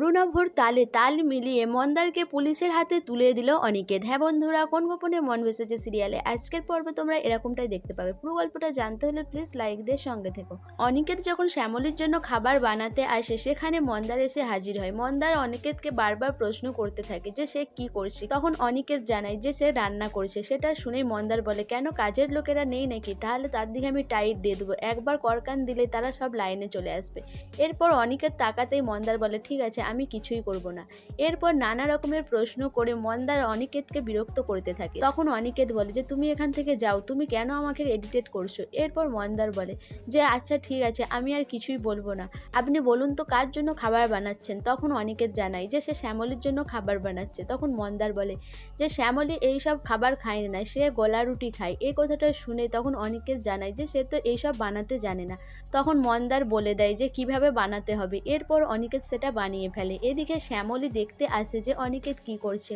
অরুণাভর তালে তাল মিলিয়ে মন্দারকে পুলিশের হাতে তুলে দিল অনিকেত। হ্যাঁ বন্ধুরা, কোন গোপনে মন ভেসেছে সিরিয়ালে? আজকের পর্বে তোমরা এরকমটাই দেখতে পাবে। পুরো গল্পটা জানতে হলে প্লিজ লাইক দিয়ে সঙ্গে থেকো। অনিকেত যখন শ্যামলির জন্য খাবার বানাতে আসে, সেখানে মন্দার এসে হাজির হয়। মন্দার অনিকেতকে বারবার প্রশ্ন করতে থাকে যে সে কি করছে? তখন অনিকেত জানায় যে সে রান্না করছে। সেটা শুনেই মন্দার বলে, কেন কাজের লোকেরা নেই নাকি? তাহলে তার দিকে আমি টাইট দিয়ে দেবো। একবার করকান দিলে তারা সব লাইনে চলে আসবে। এরপর অনিকেত তাকাতেই মন্দার বলে, ঠিক আছে আমি কিছুই করব না। এরপর নানা রকমের প্রশ্ন করে মন্দার অনিকেতকে বিরক্ত করতে থাকে। তখন অনিকেত বলে যে, তুমি এখান থেকে যাও, তুমি কেন আমাকে এডিটেট করছ? এরপর মন্দার বলে যে আচ্ছা ঠিক আছে, আমি আর কিছুই বলব না। আপনি বলুন তো, কার জন্য খাবার বানাচ্ছেন? তখন অনিকেত জানায় যে, সে শ্যামলির জন্য খাবার বানাচ্ছে। তখন মন্দার বলে যে, শ্যামলি এইসব খাবার খায় না, সে গলা রুটি খায়। এই কথাটা শুনে তখন অনিকেত জানায় যে, সে তো এইসব বানাতে জানে না। তখন মন্দার বলে দেয় যে, কীভাবে বানাতে হবে? এরপর অনিকেত সেটা বানিয়ে ফেলে। এদিকে শ্যামলী দেখতে আসে যে অনিকেত কি করছে।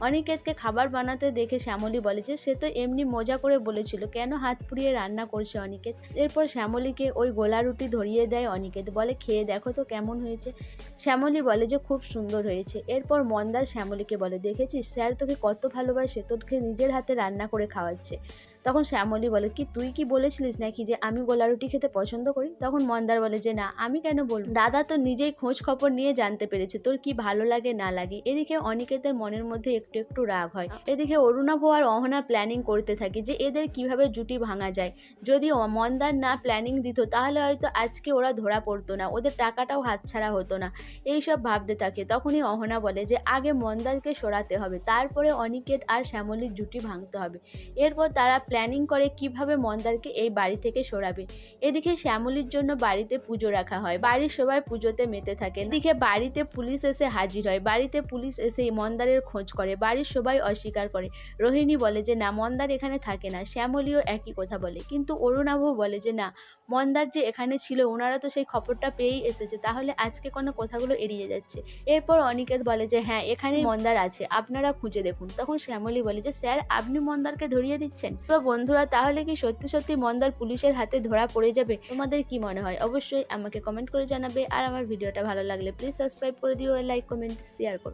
অনিকেতকে খাবার বানাতে দেখে শ্যামলী বলে যে, সে তো এমনি মজা করে বলেছিল, কেন হাত পুড়িয়ে রান্না করছে অনিকেত? এরপর শ্যামলীকে ওই গোলা রুটি ধরিয়ে দেয় অনিকেত, বলে, খেয়ে দেখো তো কেমন হয়েছে? শ্যামলী বলে যে, খুব সুন্দর হয়েছে। এরপর মন্দার শ্যামলীকে বলে, দেখেছিস, স্যার তোকে কত ভালোবাসে, তোকে নিজের হাতে রান্না করে খাওয়াচ্ছে। তখন শ্যামলী বলে, কি তুই কি বলেছিলিস নাকি যে, আমি গোলা রুটি খেতে পছন্দ করি? তখন মন্দার বলে যে, না, আমি কেন বলব? দাদা তো নিজেই খোঁজ খবর নিয়ে জানতে পেরেছে, তোর কি ভালো লাগে না লাগে? এদিকে অনিকেতের মনের মধ্যে একটু একটু রাগ হয়। এদিকে অরুণাভ আর অহনা প্ল্যানিং করতে থাকে যে এদের কীভাবে জুটি ভাঙা যায়। যদি মন্দার না প্ল্যানিং দিত, তাহলে হয়তো আজকে ওরা ধরা পড়তো না, ওদের টাকাটাও হাতছাড়া হতো না। এইসব ভাবতে থাকে। তখনই অহনা বলে যে, আগে মন্দারকে সরাতে হবে, তারপরে অনিকেত আর শ্যামলীর জুটি ভাঙতে হবে। এরপর তারা প্ল্যানিং করে কীভাবে মন্দারকে এই বাড়ি থেকে সরাবে। এদিকে শ্যামলির জন্য বাড়িতে পুজো রাখা হয়। বাড়ির সবাই পুজোতে মেতে থাকে। এদিকে বাড়িতে পুলিশ এসে হাজির হয়। বাড়িতে পুলিশ এসে মন্দারের খোঁজ করে। বাড়ির সবাই অস্বীকার করে। রোহিণী বলে যে, না, মন্দার এখানে থাকে না। শ্যামলীও একই কথা বলে। কিন্তু অরুণাভ বলে যে, না, মন্দার যে এখানে ছিল ওনারা তো সেই খবরটা পেয়েই এসেছে। তাহলে আজকে কোনো কথাগুলো এড়িয়ে যাচ্ছে। এরপর অনিকেত বলে যে হ্যাঁ এখানে মন্দার আছে, আপনারা খুঁজে দেখুন। তখন শ্যামলী বলে যে, স্যার, আপনি মন্দারকে ধরিয়ে দিচ্ছেন? সো, বন্ধুরা, তাহলে কি সত্যি সত্যি মন্দার পুলিশের হাতে ধরা পড়ে যাবে? তোমাদের কি মনে হয়? অবশ্যই আমাকে কমেন্ট করে জানাবে। আর আমার ভিডিওটা ভালো লাগলে প্লিজ সাবস্ক্রাইব করে দিও, লাইক, কমেন্ট, শেয়ার করো।